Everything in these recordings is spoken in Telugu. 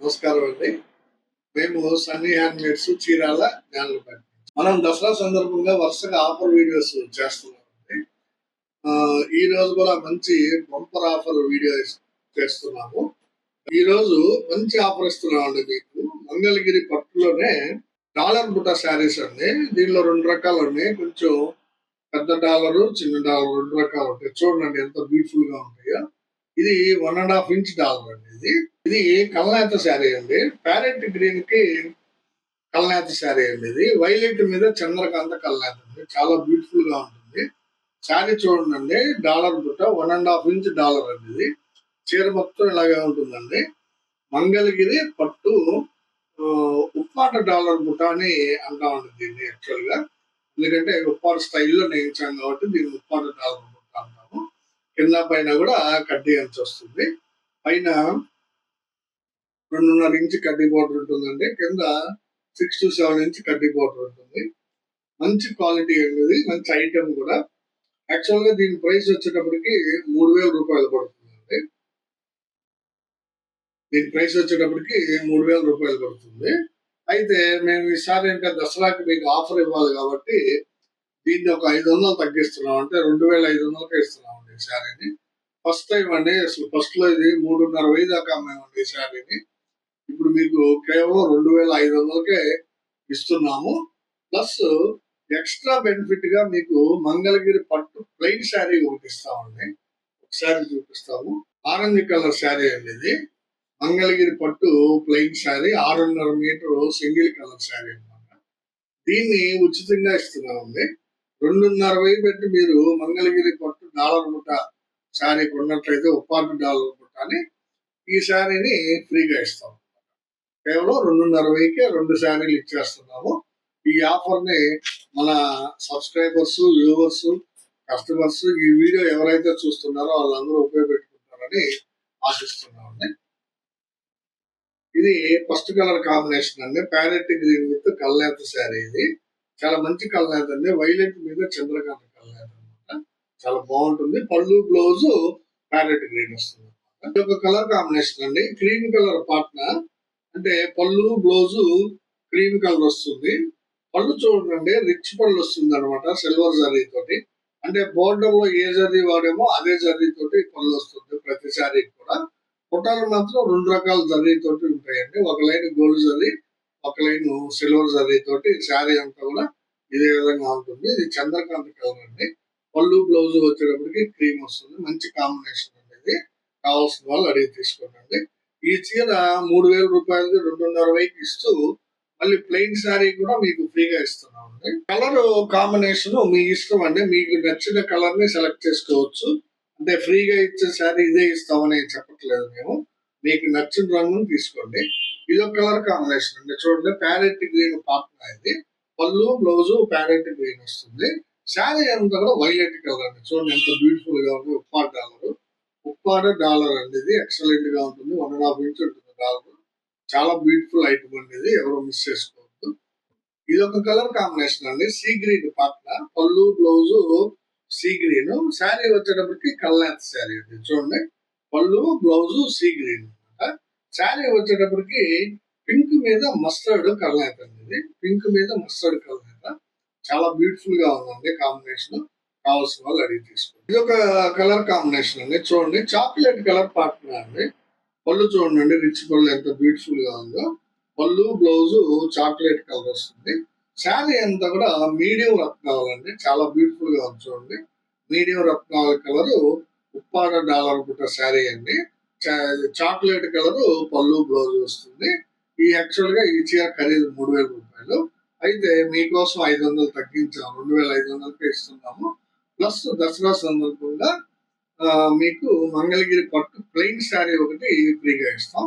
నమస్కారం అండి. మేము సన్నీ హ్యాండ్మేడ్స్ చీరాల జ్ఞానులపేట మనం దసరా సందర్భంగా వరుసగా ఆఫర్ వీడియోస్ చేస్తున్నామండి. ఆ, ఈ రోజు కూడా మంచి బంపర్ ఆఫర్ వీడియో చేస్తున్నాము. ఈ రోజు మంచి ఆఫర్ ఇస్తున్నామండి మీకు. మంగళగిరి పట్టులోనే డాలర్ బుట్ట శారీస్ అండి. దీనిలో రెండు రకాలు ఉన్నాయి కొంచెం పెద్ద డాలర్ చిన్న డాలర్ రెండు రకాలు ఉంటాయి. చూడండి ఎంత బ్యూటిఫుల్గా ఉంటాయో. ఇది one and half inch dollar అండి ఇది. ఇది కలనేత శారీ అండి. ప్యారెట్ గ్రీన్కి కలనేత శారీ అండి ఇది. వైలెట్ మీద చంద్రకాంత కలనేత అండి. చాలా బ్యూటిఫుల్గా ఉంటుంది. శారీ చూడండి డాలర్ బుట్ట one and half inch dollar అండి ఇది. చీర మొత్తం ఇలాగే ఉంటుందండి. మంగళగిరి పట్టు ఉప్పాట డాలర్ బుట్ట అని అంటామండి దీన్ని యాక్చువల్గా. ఎందుకంటే ఉప్పాట స్టైల్లో నేయించాం కాబట్టి దీన్ని ఉప్పాట డాలర్ బుట్ట కింద పైన కూడా కడ్డీ అంచు వస్తుంది పైన రెండున్నర ఇంచ్ కడ్డీ బోర్డర్ ఉంటుందండి. కింద సిక్స్ టు సెవెన్ ఇంచ్ కడ్డీ బోర్డర్ ఉంటుంది. మంచి క్వాలిటీ అనేది మంచి ఐటమ్ కూడా. యాక్చువల్గా దీని ప్రైస్ వచ్చేటప్పటికి మూడు వేల రూపాయలు పడుతుందండి. దీని ప్రైస్ వచ్చేటప్పటికి మూడు వేల రూపాయలు పడుతుంది. అయితే మేము ఈసారి ఇంకా దసరాకి మీకు ఆఫర్ ఇవ్వాలి కాబట్టి దీన్ని ఒక ఐదు వందలు తగ్గిస్తున్నాం అంటే రెండు వేల ఐదు వందలకే ఇస్తున్నాం అండి ఈ శారీని. ఫస్ట్ టైం అండి అసలు ఫస్ట్లో ఇది మూడున్నర వెయ్యి దాకా అమ్మామండి ఈ శారీని. ఇప్పుడు మీకు కేవలం రెండు వేల ఐదు వందలకే ఇస్తున్నాము. ప్లస్ ఎక్స్ట్రా బెనిఫిట్గా మీకు మంగళగిరి పట్టు ప్లెయిన్ శారీ ఒకటి ఇస్తామండి. ఒక శారీ చూపిస్తాము. ఆరెంజ్ కలర్ శారీ అండి ఇది. మంగళగిరి పట్టు ప్లెయిన్ శారీ ఆరున్నర మీటర్ సింగిల్ కలర్ శారీ అన్నమాట. దీన్ని ఉచితంగా ఇస్తున్నామండి. రెండున్నర వెయ్యి పెట్టి మీరు మంగళగిరి పట్టు డాలర్ ముట్ట శారీ కొన్నట్లయితే ఉపాధి డాలర్ ముట్ట అని ఈ శారీని ఫ్రీగా ఇస్తాం. కేవలం రెండున్నర వెయ్యికే రెండు శారీలు ఇచ్చేస్తున్నాము. ఈ ఆఫర్ని మన సబ్స్క్రైబర్స్ వ్యూవర్స్ కస్టమర్స్ ఈ వీడియో ఎవరైతే చూస్తున్నారో వాళ్ళందరూ ఉపయోగపెట్టుకుంటారని ఆశిస్తున్నామండి. ఇది ఫస్ట్ కలర్ కాంబినేషన్ అండి. ప్యారెట్ గ్రీన్ విత్ కల్లేత శారీ ఇది. చాలా మంచి కలర్ అండి వైలెట్ మీద చంద్రకాంత కలర్ అనమాట చాలా బాగుంటుంది. పళ్ళు బ్లౌజ్ ప్యారెట్ గ్రీన్ వస్తుంది అన్నమాట. ఇది ఒక కలర్ కాంబినేషన్ అండి. క్రీమ్ కలర్ పాట్న అంటే పళ్ళు బ్లౌజ్ క్రీమ్ కలర్ వస్తుంది. పళ్ళు చూడండి రిచ్ పళ్ళు వస్తుంది అనమాట సిల్వర్ జరీ తోటి. అంటే బోర్డర్లో ఏ జరీ వాడేమో అదే జరీ తోటి పళ్ళు వస్తుంది ప్రతి శారీ కూడా. పుట్టాలు మాత్రం రెండు రకాల జరీ తోటి ఉంటాయండి. ఒక లైన్ గోల్డ్ జరీ ఒక లైన్ సిల్వర్ జరీ తోటి శారీ అంతా కూడా ఇదే విధంగా ఉంటుంది. ఇది చంద్రకాంత కలర్ అండి. పళ్ళు బ్లౌజ్ వచ్చేటప్పటికి క్రీమ్ వస్తుంది. మంచి కాంబినేషన్ అండి ఇది కావాల్సిన వాళ్ళు అడిగి తీసుకోండి. ఈ చీర మూడు వేల రూపాయలకి రెండున్నర వైపు ఇస్తూ మళ్ళీ ప్లెయిన్ శారీ కూడా మీకు ఫ్రీగా ఇస్తున్నాం అండి కలర్ కాంబినేషన్ మీ ఇష్టం అండి. మీకు నచ్చిన కలర్ని సెలెక్ట్ చేసుకోవచ్చు. అంటే ఫ్రీగా ఇచ్చే శారీ ఇదే ఇస్తామని చెప్పట్లేదు మేము. మీకు నచ్చిన రంగును తీసుకోండి. ఇది ఒక కలర్ కాంబినేషన్ అండి. చూడండి ప్యారెట్ గ్రీన్ పాపన ఇది పళ్ళు బ్లౌజ్ ప్యారెట్ గ్రీన్ వస్తుంది. శారీ అంతా కూడా వైలెట్ కలర్ అండి. చూడండి ఎంత బ్యూటిఫుల్గా ఉంది. ఉప్పాడ డాలర్. ఉప్పాడ డాలర్ అండి ఇది ఎక్సలెంట్గా ఉంటుంది. వన్ అండ్ హాఫ్ ఇంచ్ ఉంటుంది డాలర్. చాలా బ్యూటిఫుల్ ఐటమ్ అండి ఇది. ఎవరు మిస్ చేసుకోవద్దు. ఇది ఒక కలర్ కాంబినేషన్ అండి సీ గ్రీన్ పాపన పళ్ళు బ్లౌజ్ సీ గ్రీన్ శారీ వచ్చేటప్పటికి కల్లాత్ శారీ అండి. చూడండి పళ్ళు బ్లౌజ్ సీ గ్రీన్ శారీ వచ్చేటప్పటికి పింక్ మీద మస్టర్డ్ కలర్ అండి పింక్ మీద మస్టర్డ్ కల్నాథ్ చాలా బ్యూటిఫుల్గా ఉందండి కాంబినేషన్. కావాల్సిన వాళ్ళు అడిగి తీసుకోండి. ఇది ఒక కలర్ కాంబినేషన్ అండి. చూడండి చాక్లెట్ కలర్ పార్ట్నర్ అండి. పళ్ళు చూడండి రిచ్ పళ్ళు ఎంత బ్యూటిఫుల్గా ఉందో. పళ్ళు బ్లౌజ్ చాక్లెట్ కలర్ వస్తుంది. శారీ అంతా కూడా మీడియం రత్నాలు అండి చాలా బ్యూటిఫుల్గా ఉంది చూడండి. మీడియం రత్నాల కలర్ ఉప్పాడ డాలర్ పుట్ట శారీ అండి. చాక్లెట్ కలర్ పళ్ళు బ్లౌజ్ వస్తుంది. ఈ యాక్చువల్గా ఈ చీర ఖరీదు మూడు వేల రూపాయలు. అయితే మీకోసం ఐదు వందలు తగ్గించాము. రెండు వేల ఐదు వందలకే ఇస్తున్నాము. ప్లస్ దసరా సందర్భంగా మీకు మంగళగిరి పట్టు ప్లెయిన్ శారీ ఒకటి ఫ్రీగా ఇస్తాం.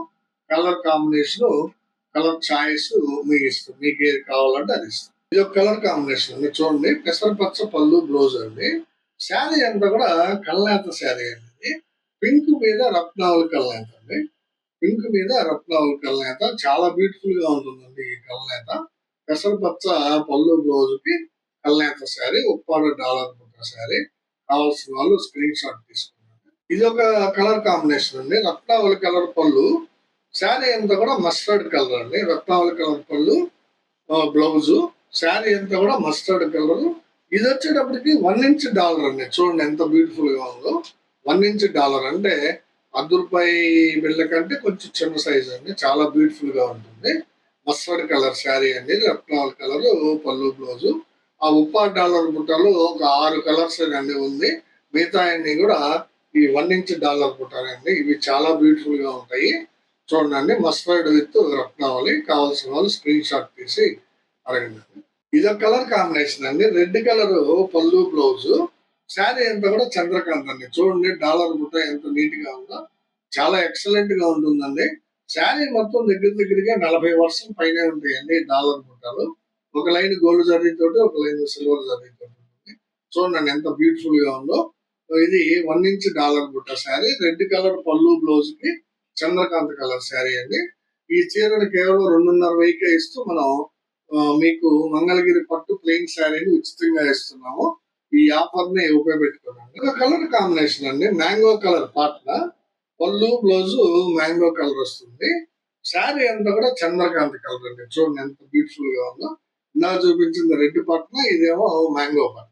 కలర్ కాంబినేషన్ కలర్ చాయిస్ మీకు ఇస్తాం మీకు ఏది కావాలంటే అది ఇస్తాం. ఇది ఒక కలర్ కాంబినేషన్ అండి. చూడండి. పెసరపచ్చ పళ్ళు బ్లౌజ్ అండి. శారీ అంతా కూడా కళ్ళేత శారీ అండి. పింక్ మీద రత్నావళి కల్నేత అండి. పింక్ మీద రత్నావళి కల్నేత చాలా బ్యూటిఫుల్గా ఉంటుందండి ఈ కల్నేత పెసరపచ్చ పళ్ళు బ్లౌజ్కి శారీ ఉప్పాడ డాలర్ పుట్ట శారీ. కావాల్సిన వాళ్ళు స్క్రీన్ షాట్ తీసుకున్నారు ఇది ఒక కలర్ కాంబినేషన్ అండి. రత్నావళి కలర్ పళ్ళు శారీ అంతా కూడా మస్టర్డ్ కలర్ అండి. రత్నావళి కలర్ పళ్ళు బ్లౌజు శారీ అంతా కూడా మస్టర్డ్ కలర్ ఇది వచ్చేటప్పటికి వన్ ఇంచ్ డాలర్ అండి. చూడండి ఎంత బ్యూటిఫుల్గా ఉందో. వన్ ఇంచ్ డాలర్ అంటే అర్ధ బిళ్ళ కంటే కొంచెం చిన్న సైజ్ అండి. చాలా బ్యూటిఫుల్గా ఉంటుంది. మస్టర్డ్ కలర్ శారీ అండి. రత్నాల కలర్ పళ్ళు బ్లౌజు ఆ ఉప్పా డాలర్ బుట్టలు ఒక ఆరు కలర్స్ అండి ఉంది. మిగతా అన్ని కూడా ఈ వన్ ఇంచ్ డాలర్ బుట్టాలండి. ఇవి చాలా బ్యూటిఫుల్గా ఉంటాయి. చూడండి మస్టర్డ్ విత్ రత్నావళి కావాల్సిన వాళ్ళు స్క్రీన్ షాట్ తీసి అడగండి. ఇదొక కలర్ కాంబినేషన్ అండి. రెడ్ కలర్ పళ్ళు బ్లౌజు శారీ అంతా కూడా చంద్రకాంత్ అండి చూడండి డాలర్ బుట్ట ఎంత నీట్గా ఉందో. చాలా ఎక్సలెంట్గా ఉంటుందండి. శారీ మొత్తం దగ్గర దగ్గరగా నలభై వర్షం పైన ఉంటాయండి డాలర్ బుట్టలు ఒక లైన్ గోల్డ్ జరీ తోటి ఒక లైన్ సిల్వర్ జరీ తోటి ఉంటుంది. చూడండి ఎంత బ్యూటిఫుల్గా ఉందో. ఇది వన్ ఇంచ్ డాలర్ బుట్ట శారీ. రెడ్ కలర్ పళ్ళు బ్లౌజ్కి చంద్రకాంత్ కలర్ శారీ అండి. ఈ చీరను కేవలం రెండున్నర వెయ్యికే ఇస్తూ మనం మీకు మంగళగిరి పట్టు ప్లెయిన్ శారీని ఉచితంగా ఇస్తున్నాము. ఈ ఆఫర్ని ఉపయోగపెట్టుకోండి ఒక కలర్ కాంబినేషన్ అండి. మ్యాంగో కలర్ పాటన పళ్ళు బ్లౌజ్ మ్యాంగో కలర్ వస్తుంది. శారీ అంతా కూడా చంద్రకాంత్ కలర్ అండి. చూడండి ఎంత బ్యూటిఫుల్గా ఉందో. ఇలా చూపించింది రెడ్ పట్న ఇదేమో మ్యాంగో పాట్న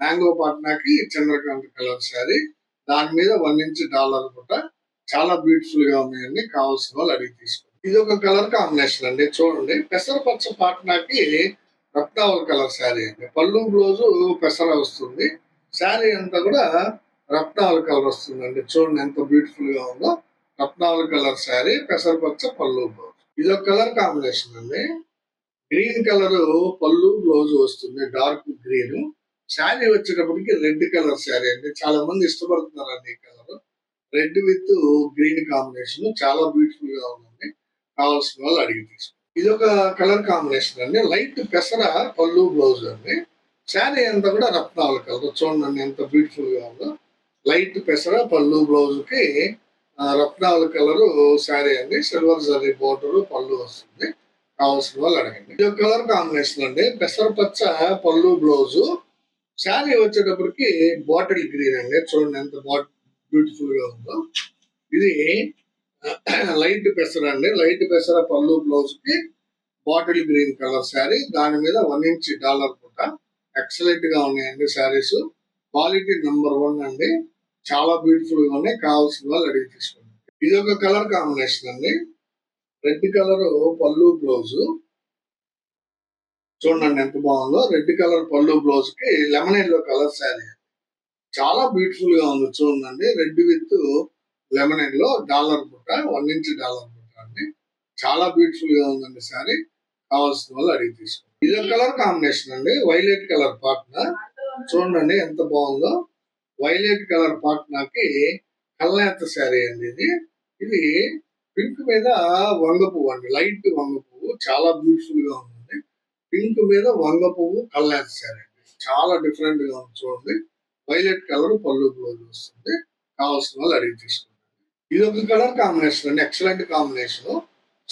మ్యాంగో పట్నాకి చంద్రకాంత్ కలర్ శారీ దాని మీద వన్ ఇంచ్ డాలర్ పూట చాలా బ్యూటిఫుల్గా ఉన్నాయండి. కావాల్సిన వాళ్ళు అడిగి తీసుకోండి. ఇది ఒక కలర్ కాంబినేషన్ అండి. చూడండి. పెసరపచ్చ పాట్నాకి రక్తావల్ కలర్ శారీ అండి. పళ్ళు బ్లౌజు పెసర వస్తుంది. శారీ అంతా కూడా రత్నావల్ కలర్ వస్తుందండి. చూడండి ఎంత బ్యూటిఫుల్గా ఉందో. రత్నావల్ కలర్ శారీ పెసరపచ్చ పళ్ళు బ్లౌజ్ ఇది ఒక కలర్ కాంబినేషన్ అండి. గ్రీన్ కలర్ పళ్ళు బ్లౌజ్ వస్తుంది. Dark green. శారీ వచ్చేటప్పటికి రెడ్ కలర్ శారీ అండి. చాలా మంది ఇష్టపడుతున్నారండి ఈ colour. Red with green combination. చాలా బ్యూటిఫుల్గా ఉందండి. కావాల్సిన వాళ్ళు అడిగి తీసుకుంటారు ఇది ఒక కలర్ కాంబినేషన్ అండి. లైట్ పెసర పళ్ళు బ్లౌజ్ అండి. శారీ అంతా కూడా రత్నాల కలర్. చూడండి ఎంత బ్యూటిఫుల్గా ఉందో. లైట్ పెసర పళ్ళు బ్లౌజ్కి రత్నాల కలర్ శారీ అండి. సిల్వర్ జరీ బోర్డరు పళ్ళు వస్తుంది. కావాల్సిన వాళ్ళు అడగండి. ఇది ఒక కలర్ కాంబినేషన్ అండి. పెసర పచ్చ పళ్ళు బ్లౌజ్. శారీ వచ్చేటప్పటికి బాటిల్ గ్రీన్ అండి. చూడండి ఎంత బ్యూటిఫుల్గా ఉందో. ఇది లైట్ పెసర అండి. లైట్ పెసర పళ్ళు బ్లౌజ్కి బాటిల్ గ్రీన్ కలర్ శారీ. దాని మీద వన్ ఇంచ్ డాలర్ పూట. ఎక్సలెంట్గా ఉన్నాయండి శారీస్. క్వాలిటీ నెంబర్ వన్ అండి. చాలా బ్యూటిఫుల్గా ఉన్నాయి. కావాల్సిన వాళ్ళు అడిగి తీసుకోండి. ఇది ఒక కలర్ కాంబినేషన్ అండి. రెడ్ కలర్ పళ్ళు బ్లౌజ్. చూడండి ఎంత బాగుందో. రెడ్ కలర్ పళ్ళు బ్లౌజ్కి లెమన్ ఎల్లో కలర్ శారీ. చాలా బ్యూటిఫుల్గా ఉంది. చూడండి. రెడ్ విత్ లెమన్లో డాలర్ బుట్ట వన్ ఇంచ్ డాలర్ బుట్ట అండి. చాలా బ్యూటిఫుల్గా ఉందండి శారీ. కావాల్సిన వాళ్ళు అడిగి తీసుకోండి. ఇది కలర్ కాంబినేషన్ అండి. వైలెట్ కలర్ పాట్నా. చూడండి ఎంత బాగుందో. వైలెట్ కలర్ పాట్నాకి కల్లాత శారీ అండి ఇది. ఇది పింక్ మీద వంగ పువ్వు అండి. లైట్ వంగ పువ్వు. చాలా బ్యూటిఫుల్గా ఉంటుంది పింక్ మీద వంగ పువ్వు కల్లాత శారీ అండి. చాలా డిఫరెంట్గా ఉంది చూడండి. వైలెట్ కలర్ పళ్ళు బ్లౌజ్ వస్తుంది. కావాల్సిన వాళ్ళు అడిగి తీసుకోండి. ఇది ఒక కలర్ కాంబినేషన్ అండి. ఎక్సలెంట్ కాంబినేషన్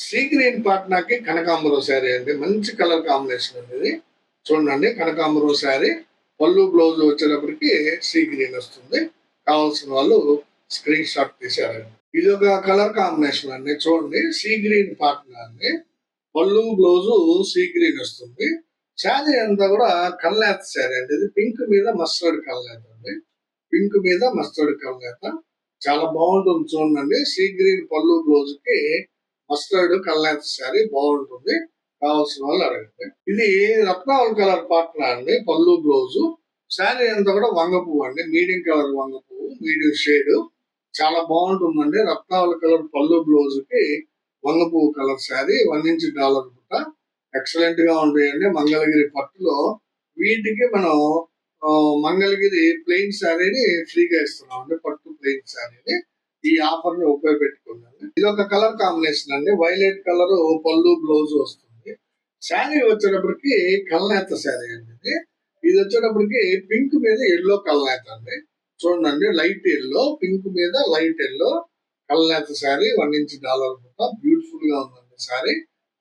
సీ గ్రీన్ పాట్నాకి కనకాంబరం శారీ అండి. మంచి కలర్ కాంబినేషన్ అండి ఇది. చూడండి కనకాంబరం శారీ. పళ్ళు బ్లౌజ్ వచ్చేటప్పటికి సీ గ్రీన్ వస్తుంది. కావాల్సిన వాళ్ళు స్క్రీన్ షాట్ తీసారండి ఇది ఒక కలర్ కాంబినేషన్ అండి. చూడండి సీ గ్రీన్ పాట్నా అండి. పళ్ళు బ్లౌజ్ సీ గ్రీన్ వస్తుంది. శారీ అంతా కూడా కల్లాత శారీ అండి. ఇది పింక్ మీద మస్టర్డ్ కల్నేత అండి. పింక్ మీద మస్టర్డ్ కల్నేత చాలా బాగుంటుంది చూడండి. సీ గ్రీన్ పళ్ళు బ్లౌజ్కి మస్టర్డ్ కల్నేత శారీ బాగుంటుంది. కావాల్సిన వాళ్ళు అడగండి. ఇది రత్నావళి కలర్ పార్ట్నర్ అండి పళ్ళు బ్లౌజ్. శారీ అంతా కూడా వంగ పువ్వు అండి. మీడియం కలర్ వంగ పువ్వు మీడియం షేడ్. చాలా బాగుంటుందండి. రత్నావళి కలర్ పళ్ళు బ్లౌజ్కి వంగ పువ్వు colour sari one inch dollar పుట్ట ఎక్సలెంట్గా ఉంటాయండి. మంగళగిరి పట్టులో వీటికి మనం మంగళగిరి ప్లెయిన్ శారీని ఫ్రీగా ఇస్తున్నాం అండి పట్టు ప్లెయిన్ శారీని. ఈ ఆఫర్ని ఉపయోగపెట్టుకున్నాను. ఇది ఒక కలర్ కాంబినేషన్ అండి వైలెట్ కలర్ పళ్ళు బ్లౌజ్ వస్తుంది. శారీ వచ్చేటప్పటికి కల్నేత శారీ అండి ఇది. ఇది వచ్చేటప్పటికి పింక్ మీద ఎల్లో కల్నేత అండి. చూడండి లైట్ ఎల్లో పింక్ మీద లైట్ ఎల్లో కల్నేత శారీ వన్ ఇంచ్ డాలర్ కూడా బ్యూటిఫుల్గా ఉందండి శారీ.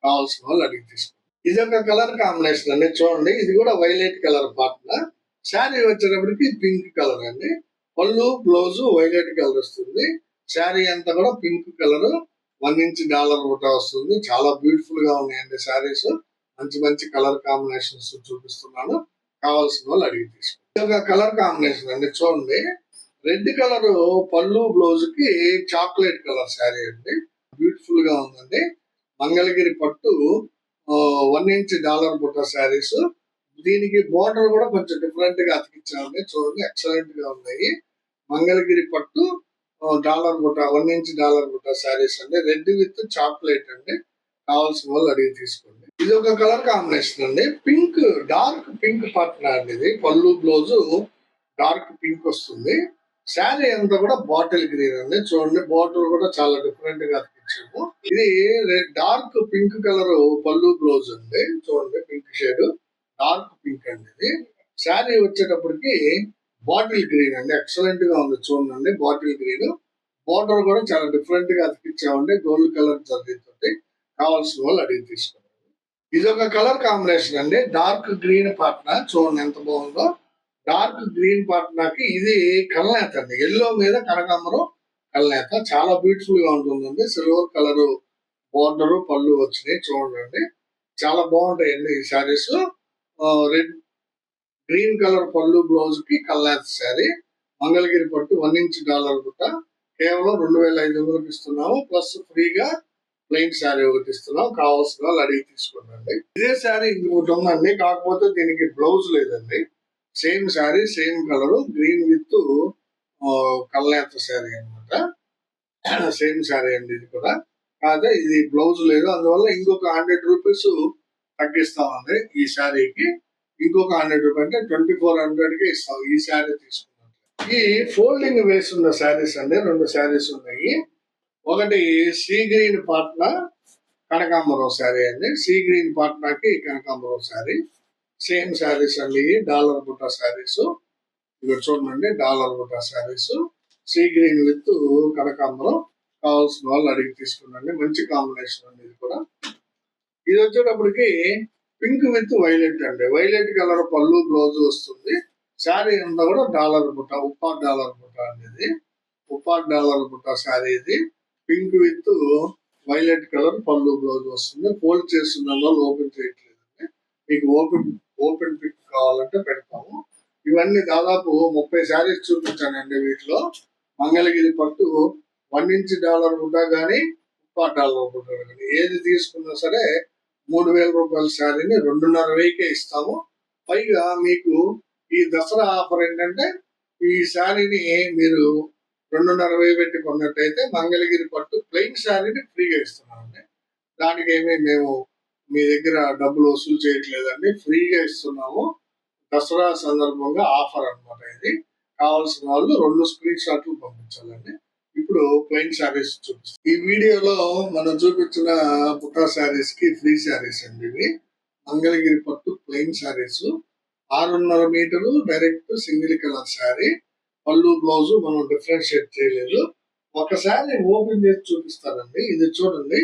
కావాల్సిన వాళ్ళు అడిగి తీసుకోండి. ఇది ఒక కలర్ కాంబినేషన్ అండి చూడండి. ఇది కూడా వైలెట్ కలర్ పార్ట్నర్ శారీ వచ్చేటప్పటికి పింక్ కలర్ అండి. పళ్ళు బ్లౌజ్ వైలెట్ కలర్ వస్తుంది. శారీ అంతా కూడా pink colour one inch dollar ఒకటి వస్తుంది. చాలా బ్యూటిఫుల్గా ఉన్నాయండి శారీస్. మంచి మంచి కలర్ కాంబినేషన్స్ చూపిస్తున్నాను. కావాల్సిన వాళ్ళు అడిగి తీసుకుంటారు ఇది ఒక కలర్ కాంబినేషన్ అండి చూడండి. రెడ్ కలర్ పళ్ళు బ్లౌజ్కి చాక్లెట్ కలర్ శారీ అండి. బ్యూటిఫుల్గా ఉందండి. మంగళగిరి పట్టు వన్ ఇంచ్ డాలర్ బుట్ట శారీస్. దీనికి బోర్డర్ కూడా కొంచెం డిఫరెంట్గా అతికించామండి చూడండి. ఎక్సలెంట్గా ఉన్నాయి. మంగళగిరి పట్టు డాలర్ బుట్ట వన్ ఇంచ్ డాలర్ బుట్ట శారీస్ అండి. రెడ్ విత్ చాక్లెట్ అండి. కావాల్సిన వాళ్ళు అడిగి తీసుకోండి. ఇది ఒక కలర్ కాంబినేషన్ అండి. పింక్ డార్క్ పింక్ పార్ట్నర్ అండి ఇది. పళ్ళు బ్లౌజ్ డార్క్ పింక్ వస్తుంది. శారీ అంతా కూడా బాటిల్ గ్రీన్ అండి. చూడండి బాటిల్ కూడా చాలా డిఫరెంట్గా అతికించాము. ఇది డార్క్ పింక్ కలర్ పళ్ళు బ్లౌజ్ అండి. చూడండి పింక్ షేడ్ డార్క్ పింక్ అండి. ఇది శారీ వచ్చేటప్పటికి బాటిల్ గ్రీన్ అండి. ఎక్సలెంట్గా ఉంది చూడండి బాటిల్ గ్రీన్. బోర్డర్ కూడా చాలా డిఫరెంట్గా అతికిచ్చామండి. గోల్డ్ కలర్ జరిగింది కావాల్సిన వాళ్ళు అడిగి తీసుకున్నారు ఇది ఒక కలర్ కాంబినేషన్ అండి. డార్క్ గ్రీన్ పాట్నా చూడండి ఎంత బాగుందో. డార్క్ గ్రీన్ పాట్నాకి ఇది కలనేత అండి. ఎల్లో మీద కనకాంబరం కలనేత చాలా బ్యూటిఫుల్గా ఉంటుందండి. సిల్వర్ కలర్ బోర్డర్ పళ్ళు వచ్చినాయి చూడండి. చాలా బాగుంటాయండి ఈ శారీస్. రెడ్ గ్రీన్ కలర్ పళ్ళు బ్లౌజ్కి కల్నేత శారీ మంగళగిరి పట్టు వన్ ఇంచ్ డాలర్ గుట్ట. కేవలం రెండు వేల ఐదు వందలకు ఇస్తున్నాము. ప్లస్ ఫ్రీగా ప్లెయిన్ శారీ ఒకటి ఇస్తున్నాం కావాల్సిన వాళ్ళు అడిగి తీసుకున్నాండి ఇదే శారీ ఇంకొకటి ఉందండి. కాకపోతే దీనికి బ్లౌజ్ లేదండి. Same sari same colour green with కల్నేత sari అన్నమాట. సేమ్ శారీ అండి ఇది కూడా. కాకపోతే ఇది బ్లౌజ్ లేదు. అందువల్ల ఇంకొక హండ్రెడ్ రూపీస్ తగ్గిస్తామండి ఈ శారీకి. ఇంకొక హండ్రెడ్ రూపీస్ అంటే ట్వంటీ ఫోర్ హండ్రెడ్కి ఇస్తాం ఈ శారీ తీసుకున్నాం ఈ ఫోల్డింగ్ వేసి ఉన్న శారీస్ అండి రెండు శారీస్ ఉన్నాయి. ఒకటి సీ గ్రీన్ పాట్న కనకాంబరం శారీ అండి. సీ గ్రీన్ పాట్నాకి కనకాంబరం శారీ. సేమ్ శారీస్ అండి డాలర్ బుట్ట శారీస్. ఇక్కడ చూడండి డాలర్ బుట్ట శారీస్. సీ గ్రీన్ విత్ కనకాంబరం కావాల్సిన వాళ్ళు అడిగి తీసుకున్నాండి మంచి కాంబినేషన్ అండి ఇది కూడా. ఇది వచ్చేటప్పటికి పింక్ విత్ వైలెట్ అండి. వైలెట్ కలర్ పళ్ళు బ్లౌజ్ వస్తుంది. శారీ అంతా కూడా డాలర్ బుట్ట ఉప్పా డాలర్ బుట్ట అనేది ఉప్పా డాలర్ బుట్ట శారీ ఇది. పింక్ విత్ వైలెట్ కలర్ పళ్ళు బ్లౌజ్ వస్తుంది. ఫోల్డ్ చేస్తున్న ఓపెన్ చేయట్లేదండి. మీకు ఓపెన్ ఓపెన్ పిక్ కావాలంటే పెడతాము. ఇవన్నీ దాదాపు ముప్పై శారీస్ చూపించానండి వీటిలో. మంగళగిరి పట్టు వన్ ఇంచ్ డాలర్ బుట్ట కానీ ఉప్పా డాలర్ బుట్ట కానీ ఏది తీసుకున్నా సరే మూడు వేల రూపాయల శారీని రెండున్నర వేయికే ఇస్తాము. పైగా మీకు ఈ దసరా ఆఫర్ ఏంటంటే ఈ శారీని మీరు రెండున్నర వేయి పెట్టి కొన్నట్టయితే మంగళగిరి పట్టు ప్లెయిన్ శారీని ఫ్రీగా ఇస్తున్నామండి. దానికి ఏమీ మేము మీ దగ్గర డబ్బులు వసూలు చేయట్లేదండి. ఫ్రీగా ఇస్తున్నాము. దసరా సందర్భంగా ఆఫర్ అన్నమాట ఇది. కావాల్సిన వాళ్ళు రెండు స్క్రీన్ షాట్లు పంపించాలండి. ఇప్పుడు ప్లెయిన్ శారీస్ చూపిస్తాం. ఈ వీడియోలో మనం చూపించిన బుట్టా శారీస్కి ఫ్రీ శారీస్ అండి ఇవి. మంగళగిరి పట్టు ప్లెయిన్ శారీస్ ఆరున్నర metre direct single colour sari పళ్ళు బ్లౌజ్ మనం డిఫరెన్షియేట్ చేయలేదు. ఒకసారి ఓపెన్ చేసి చూపిస్తానండి. ఇది చూడండి.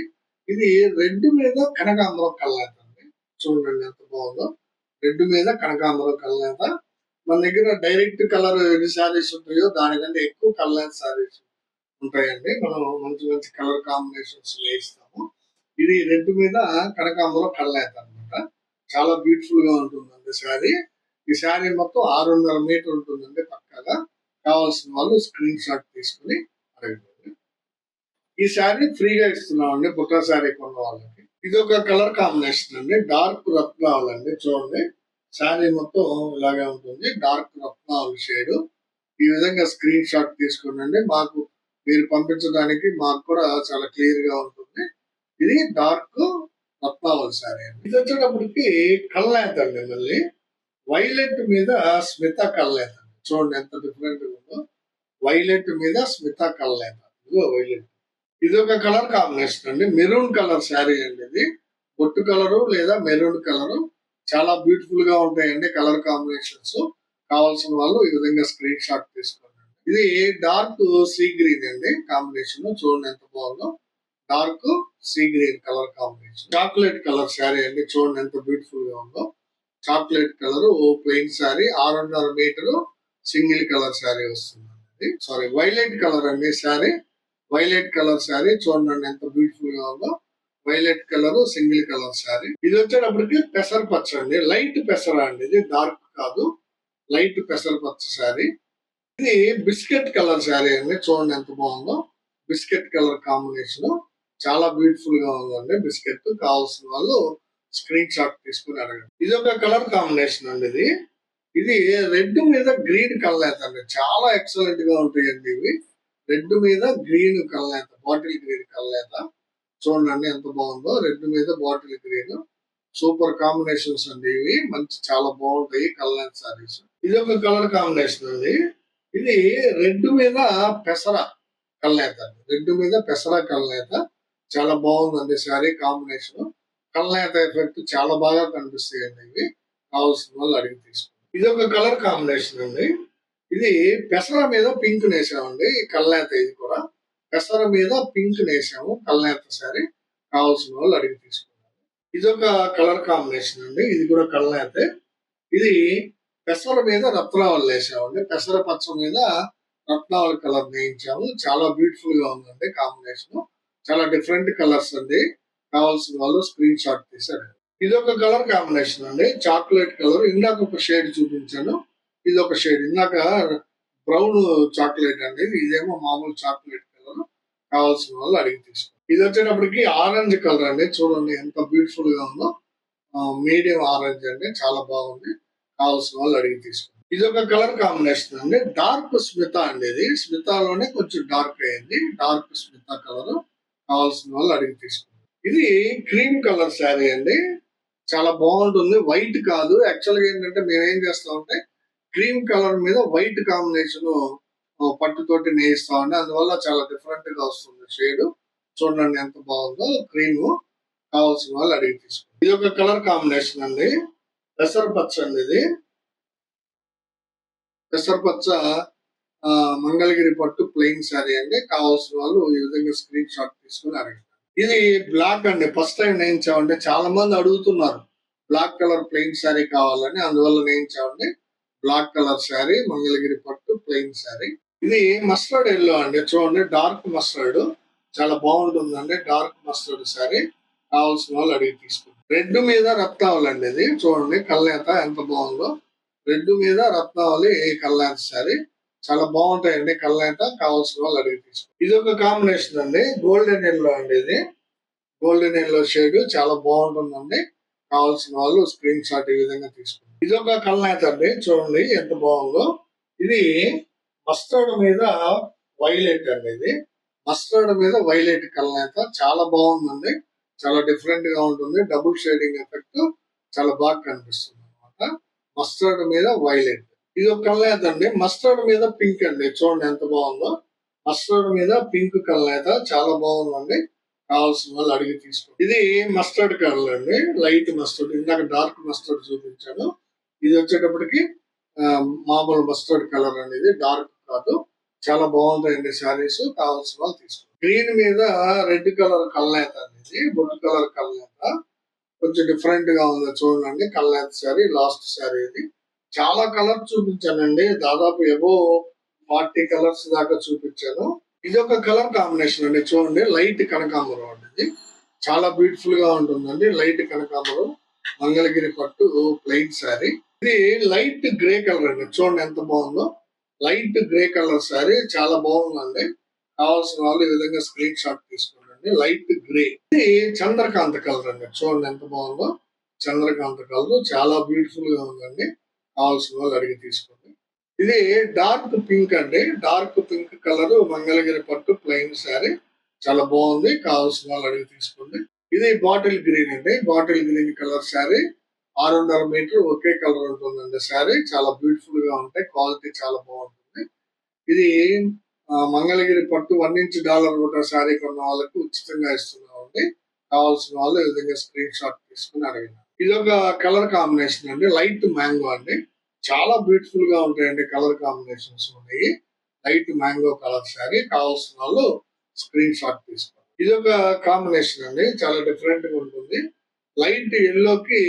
ఇది రెడ్ మీద కనకాంబరం కల్లేత అండి. చూడండి ఎంత బాగుందో. రెడ్ మీద కనకాంబరం కల్లేత మన దగ్గర డైరెక్ట్ కలర్ ఎన్ని శారీస్ ఉంటాయో దానికంటే ఎక్కువ కల్లేత శారీస్ ఉంటాయండి. మనం మంచి మంచి కలర్ కాంబినేషన్స్ వేయిస్తాము. ఇది రెడ్ మీద కనకాంబరం కళ్ళేత అన్నమాట. చాలా బ్యూటిఫుల్గా ఉంటుందండి శారీ. ఈ శారీ మొత్తం ఆరున్నర మీటర్ ఉంటుందండి పక్కగా. కావాల్సిన వాళ్ళు స్క్రీన్ షాట్ తీసుకుని అడగండి. ఈ శారీ ఫ్రీగా ఇస్తున్నామండి బుట్ట శారీ కొన్న వాళ్ళకి. ఇది ఒక కలర్ కాంబినేషన్ అండి. డార్క్ రత్నాలండి అండి. చూడండి. శారీ మొత్తం ఇలాగే ఉంటుంది. డార్క్ రత్నాలు షేడ్. ఈ విధంగా స్క్రీన్ షాట్ తీసుకోండి. మాకు మీరు పంపించడానికి మాకు కూడా చాలా క్లియర్గా ఉంటుంది. ఇది డార్క్ రత్నావళి సారీ అండి. ఇది వచ్చేటప్పటికి కల్నేత అండి మళ్ళీ. వైలెట్ మీద స్మిత కల్నేత చూడండి ఎంత డిఫరెంట్ ఉందో. వైలెట్ మీద స్మిత కల్నేత ఇదిగో వైలెట్ ఇది ఒక కలర్ కాంబినేషన్ అండి. మెరూన్ కలర్ శారీ అండి ఇది. బొట్టు కలరు లేదా మెరూన్ కలరు చాలా బ్యూటిఫుల్గా ఉంటాయండి కలర్ కాంబినేషన్స్ కావాల్సిన వాళ్ళు ఈ విధంగా స్క్రీన్ షాట్ తీసుకోండి. ఇది డార్క్ సీ గ్రీన్ అండి కాంబినేషన్ చూడండి ఎంత బాగుందో. Dark sea green colour combination. Chocolate colour sari అండి. చూడండి ఎంత బ్యూటిఫుల్గా ఉందో. చాక్లెట్ కలర్ ప్లెయిన్ శారీ ఆరున్నర మీటర్ సింగిల్ కలర్ శారీ వస్తుంది సారీ వైలెట్ కలర్ అండి శారీ. వైలెట్ కలర్ శారీ చూడండి ఎంత బ్యూటిఫుల్గా ఉందో. Violet colour single colour sari. ఇది వచ్చేటప్పటికి పెసర పచ్చ అండి. లైట్ పెసర అండి. ఇది డార్క్ కాదు. లైట్ పెసర పచ్చ శారీ. ఇది బిస్కెట్ కలర్ శారీ అండి. చూడండి ఎంత బాగుందో. Biscuit colour combination. చాలా బ్యూటిఫుల్గా ఉందండి బిస్కెట్. కావాల్సిన వాళ్ళు స్క్రీన్ షాట్ తీసుకుని అడగండి. ఇది ఒక కలర్ కాంబినేషన్ అండి ఇది. ఇది రెడ్ మీద గ్రీన్ కలర్ అండి. చాలా ఎక్సలెంట్గా ఉంటాయండి ఇవి. రెడ్ మీద green colour bottle green colour. చూడండి ఎంత బాగుందో. రెడ్ మీద బాటిల్ గ్రీన్. సూపర్ కాంబినేషన్స్ అండి ఇవి. మంచి చాలా బాగుంటాయి కలర్ సారీస్ ఇది ఒక కలర్ కాంబినేషన్ అండి. ఇది రెడ్ మీద పెసర కల్నేత రెడ్ మీద పెసర కల్నేత చాలా బాగుందండి శారీ కాంబినేషన్. కల్నేత ఎఫెక్ట్ చాలా బాగా కనిపిస్తాయండి ఇవి. కావాల్సిన వాళ్ళు అడిగి తీసుకుంటాం ఇది ఒక కలర్ కాంబినేషన్ అండి. ఇది పెసర మీద పింక్ నేసామండి. ఈ కల్నేత ఇది కూడా. పెసర మీద పింక్ నేసాము కల్నేత శారీ. కావాల్సిన వాళ్ళు అడిగి తీసుకున్నారు ఇది ఒక కలర్ కాంబినేషన్ అండి. ఇది కూడా కల్నేతే ఇది పెసర మీద రత్నావళి వేసామండి. పెసర పచ్చ మీద రత్నావళి కలర్ వేయించాము. చాలా బ్యూటిఫుల్గా ఉందండి కాంబినేషన్ చాలా డిఫరెంట్ కలర్స్ అండి. కావాల్సిన వాళ్ళు స్క్రీన్ షాట్ తీశారు. ఇది ఒక కలర్ కాంబినేషన్ అండి. చాక్లెట్ కలర్ ఇందాక ఒక షేడ్ చూపించాను. ఇది ఒక షేడ్ ఇందాక బ్రౌన్ చాక్లెట్ అండి. ఇదేమో మామూలు చాక్లెట్ కలర్ కావాల్సిన వాళ్ళు అడిగి తీసుకోండి. ఇది వచ్చేటప్పటికి ఆరెంజ్ కలర్ అండి. చూడండి ఎంత బ్యూటిఫుల్గా ఉందో. మీడియం ఆరెంజ్ అండి. చాలా బాగుంది. కావాల్సిన వాళ్ళు అడిగి తీసుకుంటారు ఇది ఒక కలర్ కాంబినేషన్ అండి. డార్క్ స్మిత అండి ఇది స్మితలోనే కొంచెం డార్క్ అయింది. డార్క్ స్మిత కలర్ కావాల్సిన వాళ్ళు అడిగి తీసుకుంటారు ఇది క్రీమ్ కలర్ శారీ అండి. చాలా బాగుంటుంది. వైట్ కాదు. యాక్చువల్గా ఏంటంటే మేము ఏం చేస్తామంటే క్రీమ్ కలర్ మీద వైట్ కాంబినేషన్ పట్టుతోటి నేయిస్తామండి అందువల్ల చాలా డిఫరెంట్గా వస్తుంది షేడ్. చూడండి ఎంత బాగుందో క్రీమ్ కావాల్సిన వాళ్ళు అడిగి తీసుకుంటారు ఇది ఒక కలర్ కాంబినేషన్ అండి. పెసర పచ్చ అండి ఇది. పెసర పచ్చ ఆ, మంగళగిరి పట్టు ప్లెయిన్ శారీ అండి. కావాల్సిన వాళ్ళు ఈ విధంగా స్క్రీన్ షాట్ తీసుకుని అడగండి. ఇది బ్లాక్ అండి. ఫస్ట్ టైం నేయించామండి. చాలా మంది అడుగుతున్నారు బ్లాక్ కలర్ ప్లెయిన్ శారీ కావాలని. అందువల్ల నేయించామండి. బ్లాక్ కలర్ శారీ మంగళగిరి పట్టు ప్లెయిన్ శారీ. ఇది మస్టర్డ్ ఎల్లో అండి. చూడండి డార్క్ మస్టర్డ్. చాలా బాగుంటుందండి డార్క్ మస్టర్డ్ శారీ. కావాల్సిన వాళ్ళు అడిగి తీసుకుంటారు. రెడ్ మీద రత్నావళి అండి ఇది. చూడండి కల్నేత ఎంత బాగుందో. రెడ్ మీద రత్నావళి కల్నేత శారీ. చాలా బాగుంటాయండి కల్నేత కావాల్సిన వాళ్ళు అడిగి తీసుకో ఇది ఒక కాంబినేషన్ అండి. గోల్డెన్ ఎల్లో అండి ఇది. గోల్డెన్ ఎల్లో షేడ్ చాలా బాగుంటుందండి. కావాల్సిన వాళ్ళు స్క్రీన్ షాట్ ఈ విధంగా తీసుకోండి. ఇది ఒక కల్నేత అండి. చూడండి ఎంత బాగుందో. ఇది మస్టర్డ్ మీద వైలెట్ అండి ఇది. మస్టర్డ్ మీద వైలెట్ కల్నేత చాలా బాగుందండి. చాలా డిఫరెంట్గా ఉంటుంది. డబుల్ షేడింగ్ ఎఫెక్ట్ చాలా బాగా కనిపిస్తుంది అనమాట మస్టర్డ్ మీద వైలెట్ ఇది ఒక కల్నేత అండి. మస్టర్డ్ మీద పింక్ అండి. చూడండి ఎంత బాగుందో. మస్టర్డ్ మీద పింక్ కల్నేత చాలా బాగుందండి. కావాల్సిన వాళ్ళు అడిగి తీసుకోండి. ఇది మస్టర్డ్ కలర్ అండి లైట్ మస్టర్డ్ ఇందాక డార్క్ మస్టర్డ్ చూపించాను. ఇది వచ్చేటప్పటికి ఆ, మామూలు మస్టర్డ్ కలర్ అనేది డార్క్ కాదు. చాలా బాగుంటాయండి శారీస్. కావాల్సిన వాళ్ళు తీసుకోండి. గ్రీన్ మీద రెడ్ కలర్ కల్నేత అనేది ఇది బొట్టు కలర్ కల్నేత కొంచెం డిఫరెంట్గా ఉంది చూడండి కల్నేత శారీ లాస్ట్ శారీ ఇది. చాలా కలర్ చూపించానండి దాదాపు ఏవో ఫార్టీ కలర్స్ దాకా చూపించాను. ఇది ఒక కలర్ కాంబినేషన్ అండి చూడండి లైట్ కనకాంబరం అండి ఇది. చాలా బ్యూటిఫుల్గా ఉంటుందండి లైట్ కనకాంబరం మంగళగిరి పట్టు ప్లెయిన్ శారీ ఇది లైట్ గ్రే కలర్ అండి చూడండి ఎంత బాగుందో. లైట్ గ్రే కలర్ శారీ చాలా బాగుందండి. కావాల్సిన వాళ్ళు ఈ విధంగా స్క్రీన్ షాట్ తీసుకోండి. లైట్ గ్రే ఇది చంద్రకాంత కలర్ అండి. చూడండి ఎంత బాగుందో. చంద్రకాంత కలర్ చాలా బ్యూటిఫుల్గా ఉందండి. కావాల్సిన వాళ్ళు అడిగి తీసుకోండి. ఇది డార్క్ పింక్ అండి. డార్క్ పింక్ కలర్ మంగళగిరి పట్టు ప్లెయిన్ శారీ చాలా బాగుంది. కావాల్సిన వాళ్ళు అడిగి తీసుకోండి. ఇది బాటిల్ గ్రీన్ అండి. బాటిల్ గ్రీన్ కలర్ శారీ ఆరున్నర మీటర్ ఒకే కలర్ ఉంటుందండి శారీ చాలా బ్యూటిఫుల్గా ఉంటాయి. క్వాలిటీ చాలా బాగుంటుంది. ఇది మంగళగిరి పట్టు వన్ ఇంచ్ డాలర్ కూడా శారీ కొన్న వాళ్ళకు ఉచితంగా ఇస్తున్నామండి కావాల్సిన వాళ్ళు ఈ విధంగా స్క్రీన్ షాట్ తీసుకుని అడిగినా ఇది ఒక కలర్ కాంబినేషన్ అండి. లైట్ మ్యాంగో అండి. చాలా బ్యూటిఫుల్గా ఉంటాయండి కలర్ కాంబినేషన్స్ ఉన్నాయి. Light mango colour sari. కావాల్సిన వాళ్ళు స్క్రీన్ షాట్ తీసుకోండి. ఇది ఒక కాంబినేషన్ అండి. చాలా డిఫరెంట్గా ఉంటుంది. లైట్ ఎల్లోకి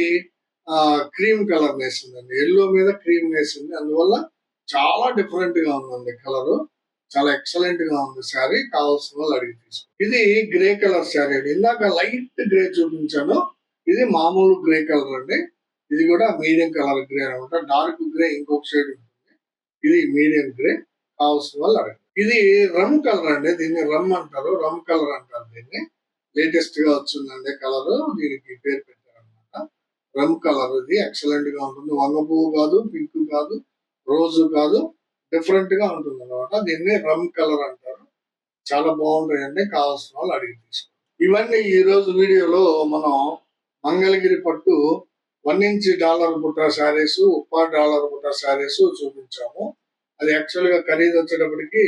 క్రీమ్ కలర్ వేసిందండి ఎల్లో మీద క్రీమ్ వేసింది అందువల్ల చాలా డిఫరెంట్గా ఉందండి కలర్ చాలా ఎక్సలెంట్గా ఉంది శారీ. కావాల్సిన వాళ్ళు అడిగి తీసుకో ఇది గ్రే కలర్ శారీ అండి. ఇందాక లైట్ గ్రే చూపించాను. ఇది మామూలు గ్రే కలర్ అండి. ఇది కూడా మీడియం కలర్ గ్రే అనమాట డార్క్ గ్రే ఇంకొక షేడ్ ఉంటుంది. ఇది మీడియం గ్రే కావాల్సిన వాళ్ళు అడగండి. ఇది రమ్ కలర్ అండి. దీన్ని రమ్ అంటారు. రమ్ కలర్ అంటారు దీన్ని. లేటెస్ట్గా వచ్చిందండి కలర్ దీనికి పేరు పెట్టారు అనమాట రమ్ కలర్ ఇది. ఎక్సలెంట్గా ఉంటుంది. వంగ పువ్వు కాదు పింక్ కాదు రోజు కాదు. డిఫరెంట్గా ఉంటుంది అనమాట దీన్ని రమ్ కలర్ అంటారు. చాలా బాగుంటాయండి. కావాల్సిన వాళ్ళు అడిగి తీసుకో ఇవన్నీ ఈ రోజు వీడియోలో మనం మంగళగిరి పట్టు వన్ ఇంచ్ డాలర్ బుట్ట శారీస్ ఉప్పా డాలర్ బుట్ట శారీస్ చూపించాము. అది యాక్చువల్గా ఖరీదు వచ్చేటప్పటికి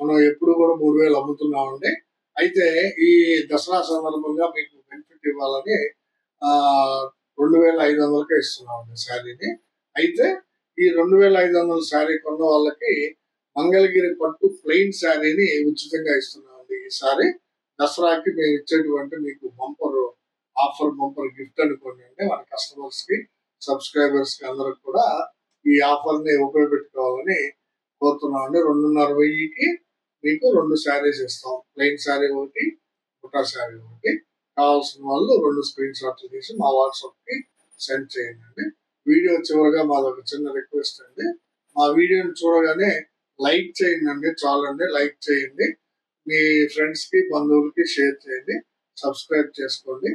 మనం ఎప్పుడు కూడా మూడు వేలు అమ్ముతున్నామండి. అయితే ఈ దసరా సందర్భంగా మీకు బెనిఫిట్ ఇవ్వాలని ఆ రెండు వేల ఐదు వందలకే ఇస్తున్నామండి శారీని. అయితే ఈ రెండు వేల ఐదు వందల శారీ కొన్న వాళ్ళకి మంగళగిరి పట్టు ప్లెయిన్ శారీని ఉచితంగా ఇస్తున్నామండి ఈ సారీ దసరాకి మేము ఇచ్చేటువంటి మీకు బంపర్ ఆఫర్ బంపర్ గిఫ్ట్ అనుకోండి అండి మన కస్టమర్స్కి సబ్స్క్రైబర్స్కి అందరికి కూడా ఈ ఆఫర్ని ఉపయోగపెట్టుకోవాలని కోరుతున్నాం అండి రెండున్నర వెయ్యికి మీకు రెండు శారీస్ ఇస్తాం. ప్లెయిన్ శారీ ఒకటి బుటా శారీ ఒకటి. కావాల్సిన వాళ్ళు రెండు స్క్రీన్ షాట్లు తీసి మా వాట్సాప్కి సెండ్ చేయండి. అండి వీడియో చివరిగా మాది ఒక చిన్న రిక్వెస్ట్ అండి. మా వీడియోని చూడగానే లైక్ చేయండి అండి చాలండి. లైక్ చేయండి. మీ ఫ్రెండ్స్కి బంధువులకి షేర్ చేయండి. సబ్స్క్రైబ్ చేసుకోండి.